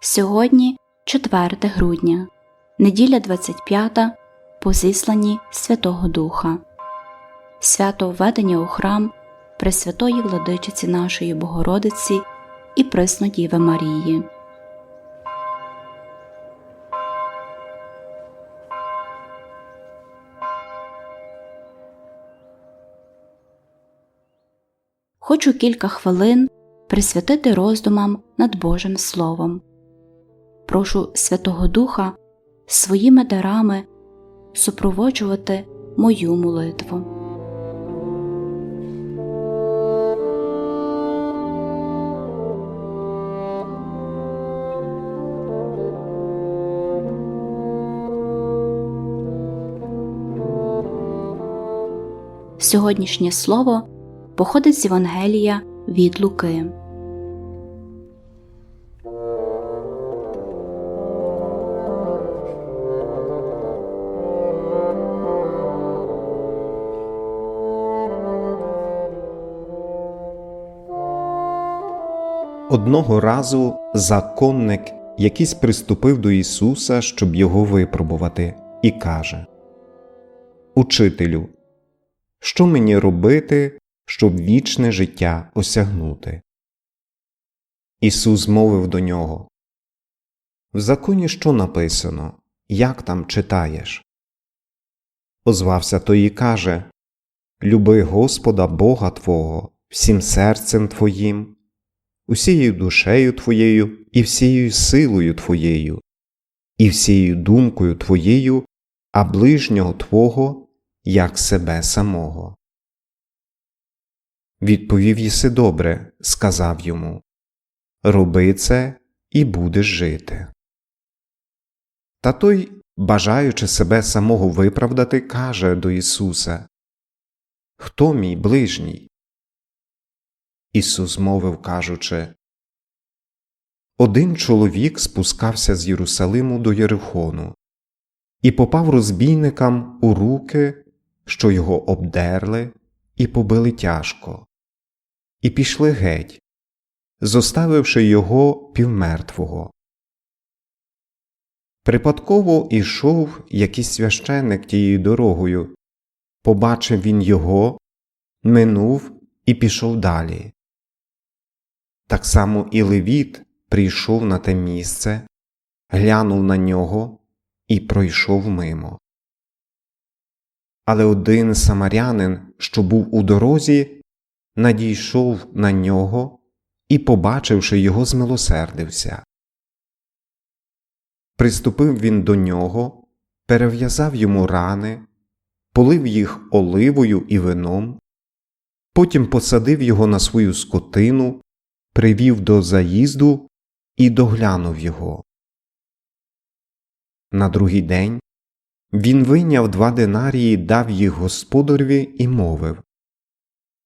Сьогодні 4 грудня, неділя 25 по зісланні Святого Духа, свято введення у храм Пресвятої владичиці нашої Богородиці і Преснодіви Марії. Хочу кілька хвилин присвятити роздумам над Божим Словом. Прошу Святого Духа своїми дарами супроводжувати мою молитву. Сьогоднішнє слово походить з Євангелія від Луки. Одного разу законник якийсь приступив до Ісуса, щоб його випробувати, і каже Учителю, що мені робити, щоб вічне життя осягнути? Ісус мовив до нього В законі що написано, як там читаєш? Озвався той і каже Люби Господа Бога Твого всім серцем Твоїм усією душею твоєю і всією силою твоєю, і всією думкою твоєю, а ближнього Твого, як себе самого. Відповів єси добре, сказав йому Роби це і будеш жити. Та той, бажаючи себе самого виправдати, каже до Ісуса Хто мій ближній? Ісус мовив, кажучи Один чоловік спускався з Єрусалиму до Єрихону і попав розбійникам у руки, що його обдерли і побили тяжко, і пішли геть, зоставивши його півмертвого. Припадково ішов якийсь священник тією дорогою, побачив він його, минув і пішов далі. Так само і Левіт прийшов на те місце, глянув на нього і пройшов мимо. Але один самарянин, що був у дорозі, надійшов на нього і, побачивши його, змилосердився. Приступив він до нього, перев'язав йому рани, полив їх оливою і вином, потім посадив його на свою скотину привів до заїзду і доглянув його. На другий день він вийняв два динарії, дав їх господареві і мовив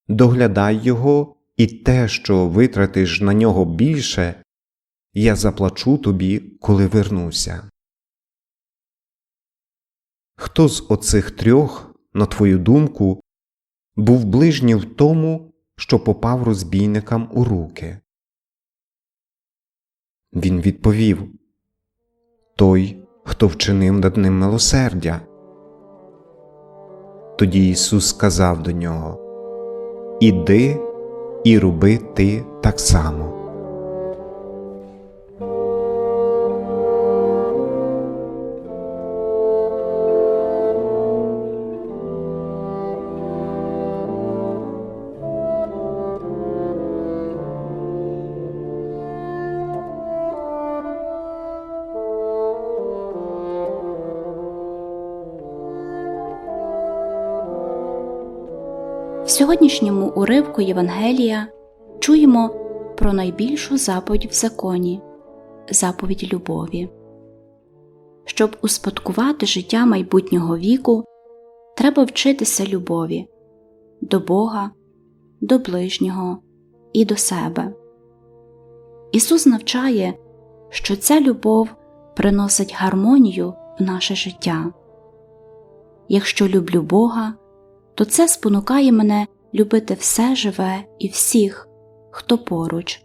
Доглядай його, і те, що витратиш на нього більше, я заплачу тобі, коли вернуся. Хто з оцих трьох, на твою думку, був ближній в тому, що попав розбійникам у руки? Він відповів Той, хто вчинив над ним милосердя. Тоді Ісус сказав до нього Іди і роби ти так само. В сьогоднішньому уривку Євангелія чуємо про найбільшу заповідь в законі заповідь любові. Щоб успадкувати життя майбутнього віку, треба вчитися любові до Бога, до ближнього і до себе. Ісус навчає, що ця любов приносить гармонію в наше життя. Якщо люблю Бога, то це спонукає мене любити все живе і всіх, хто поруч.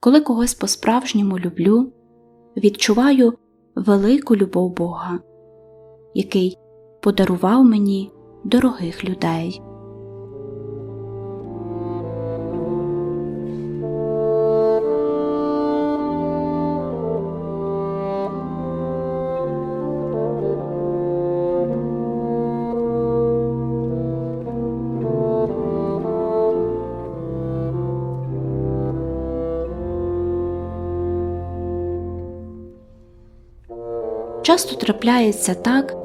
коли когось по-справжньому люблю, відчуваю велику любов Бога, який подарував мені дорогих людей. Часто трапляється так,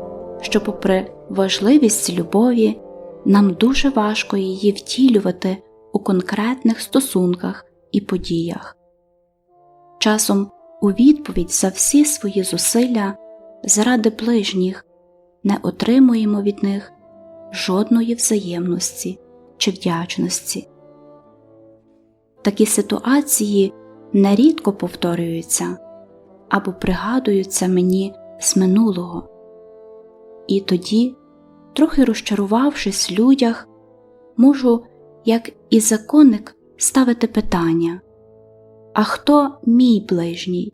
що, попри важливість любові, нам дуже важко її втілювати у конкретних стосунках і подіях. Часом у відповідь за всі свої зусилля заради ближніх не отримуємо від них жодної взаємності чи вдячності. Такі ситуації нерідко повторюються або пригадуються мені з минулого. І тоді, трохи розчарувавшись в людях, можу, як і законник, ставити питання А хто мій ближній?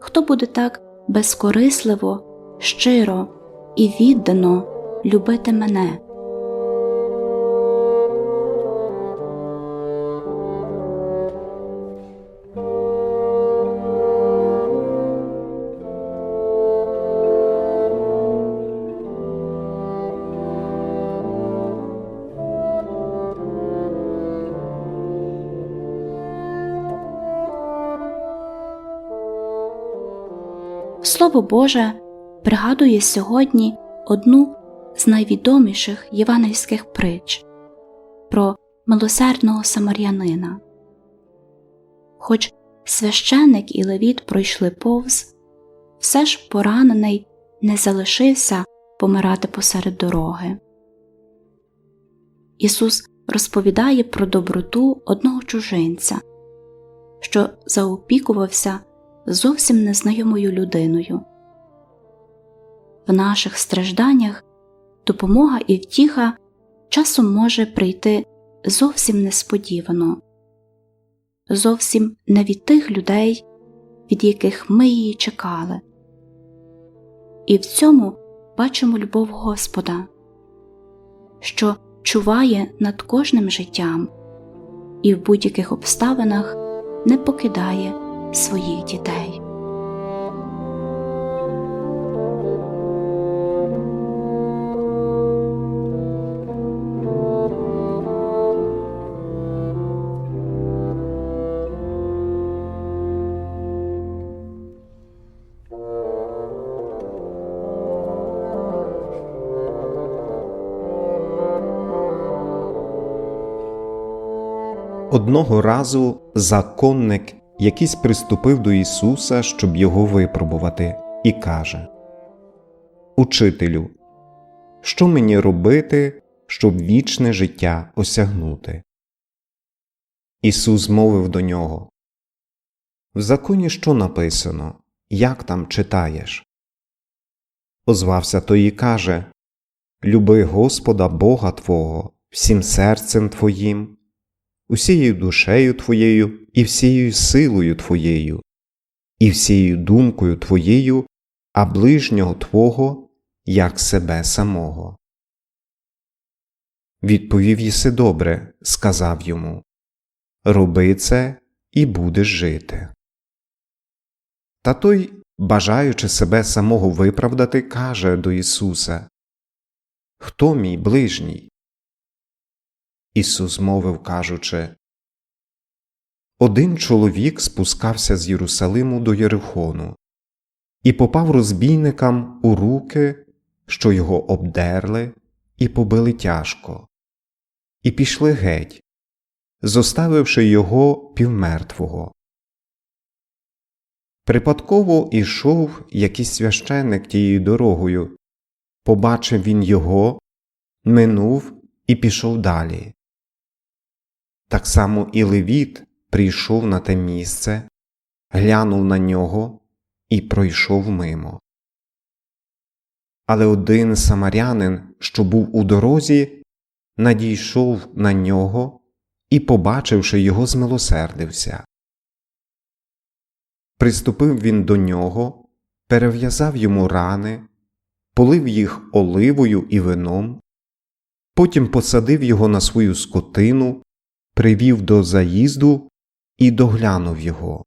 Хто буде так безкорисливо, щиро і віддано любити мене? Слово Боже пригадує сьогодні одну з найвідоміших євангельських притч про милосердного самарянина. Хоч священик і левіт пройшли повз, все ж поранений не залишився помирати посеред дороги. Ісус розповідає про доброту одного чужинця, що заопікувався зовсім незнайомою людиною. В наших стражданнях допомога і втіха часом може прийти зовсім несподівано, зовсім не від тих людей, від яких ми її чекали. І в цьому бачимо любов Господа, що чуває над кожним життям і в будь-яких обставинах не покидає своїх дітей. Одного разу законник якийсь приступив до Ісуса, щоб його випробувати, і каже Учителю, що мені робити, щоб вічне життя осягнути? Ісус мовив до нього В законі що написано, як там читаєш? Озвався той і каже Люби Господа Бога Твого всім серцем Твоїм усією душею твоєю і всією силою твоєю, і всією думкою твоєю, а ближнього Твого, як себе самого. Відповів єси добре, сказав йому Роби це і будеш жити. Та той, бажаючи себе самого виправдати, каже до Ісуса Хто мій ближній? Ісус мовив, кажучи Один чоловік спускався з Єрусалиму до Єрихону і попав розбійникам у руки, що його обдерли і побили тяжко, і пішли геть, зоставивши його півмертвого. Припадково ішов якийсь священник тією дорогою, побачив він його, минув і пішов далі. Так само і Левіт прийшов на те місце, глянув на нього і пройшов мимо. Але один самарянин, що був у дорозі, надійшов на нього і, побачивши його, змилосердився, Приступив він до нього, перев'язав йому рани, полив їх оливою і вином, потім посадив його на свою скотину, привів до заїзду і доглянув його.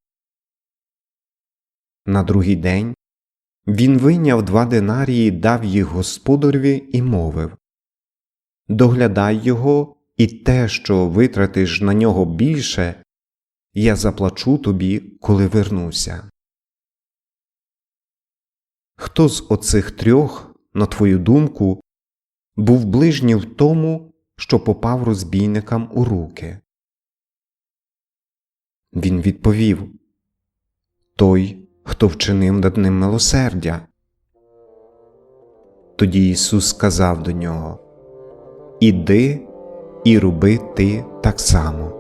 На другий день він вийняв два динарії, дав їх господареві і мовив Доглядай його, і те, що витратиш на нього більше, я заплачу тобі, коли вернуся. Хто з оцих трьох, на твою думку, був ближній в тому, що попав розбійникам у руки? Він відповів Той, хто вчинив над ним милосердя. Тоді Ісус сказав до нього Іди і роби ти так само.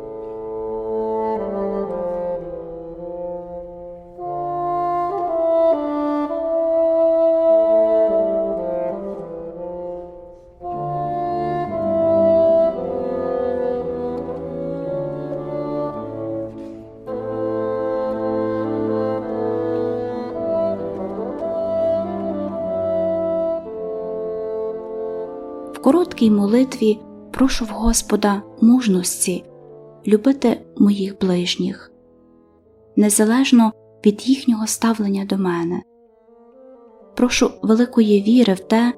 Короткій молитві прошу в Господа мужності любити моїх ближніх, незалежно від їхнього ставлення до мене. Прошу великої віри в те,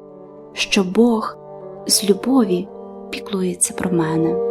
що Бог з любові піклується про мене.